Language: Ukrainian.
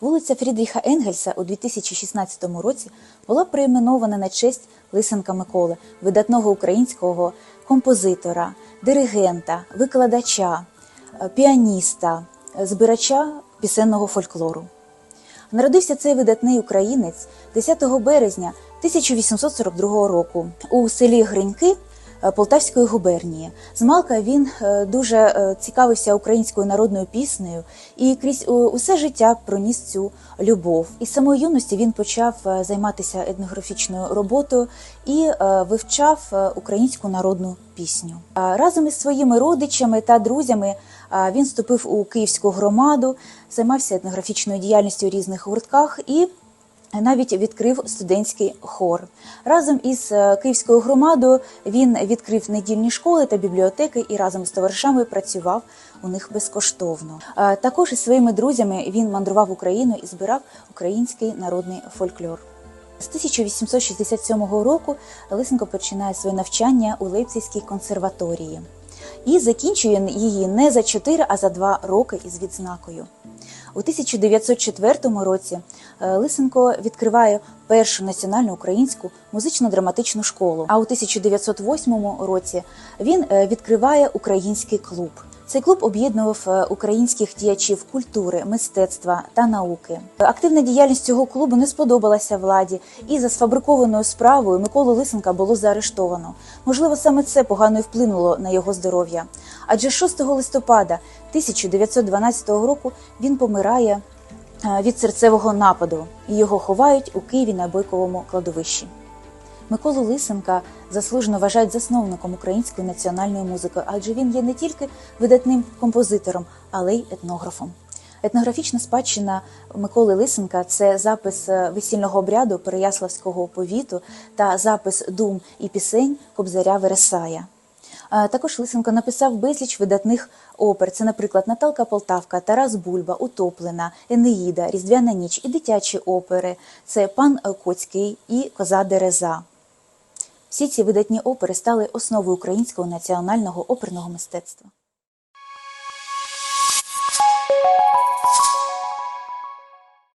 Вулиця Фрідріха Енгельса у 2016 році була перейменована на честь Лисенка Миколи, видатного українського композитора, диригента, викладача, е, піаніста, збирача пісенного фольклору. Народився цей видатний українець 10 березня 1842 року у селі Гриньки Полтавської губернії. Змалка він е, дуже е, цікавився українською народною піснею і крізь е, усе життя проніс цю любов. Із самої юності він почав е, займатися етнографічною роботою і е, вивчав е, українську народну пісню. Разом із своїми родичами та друзями він вступив у київську громаду, займався етнографічною діяльністю у різних гуртках і навіть відкрив студентський хор. Разом із е, київською громадою він відкрив недільні школи та бібліотеки і разом з товаришами працював у них безкоштовно. Також із своїми друзями він мандрував Україну і збирав український народний фольклор. З 1867 року Лисенко починає своє навчання у Лейпцизькій консерваторії і закінчує її не за 4, а за 2 роки із відзнакою. У 1904 році е, Лисенко відкриває першу національну українську музично-драматичну школу. А у 1908 році він е, відкриває український клуб. Цей клуб об'єднував е, українських діячів культури, мистецтва та науки. Активна діяльність цього клубу не сподобалася владі, і за сфабрикованою справою Миколу Лисенка було заарештовано. Можливо, саме це погано і вплинуло на його здоров'я. Адже 6 листопада 1912 року він помирає е, від серцевого нападу, і його ховають у Києві на Бойковому кладовищі. Миколу Лисенка заслужено вважають засновником української національної музики, адже він є не тільки видатним композитором, але й етнографом. Етнографічна спадщина Миколи Лисенка це запис е, весільного обряду Переяславського повіту та запис дум і пісень Кобзаря Вересая. Також Лисенко написав безліч видатних опер. Це, наприклад, Наталка Полтавка, Тарас Бульба, Утоплена, Енеїда, Різдвяна ніч і дитячі опери. Це Пан Коцький і Коза Дереза. Всі ці видатні опери стали основою українського національного оперного мистецтва.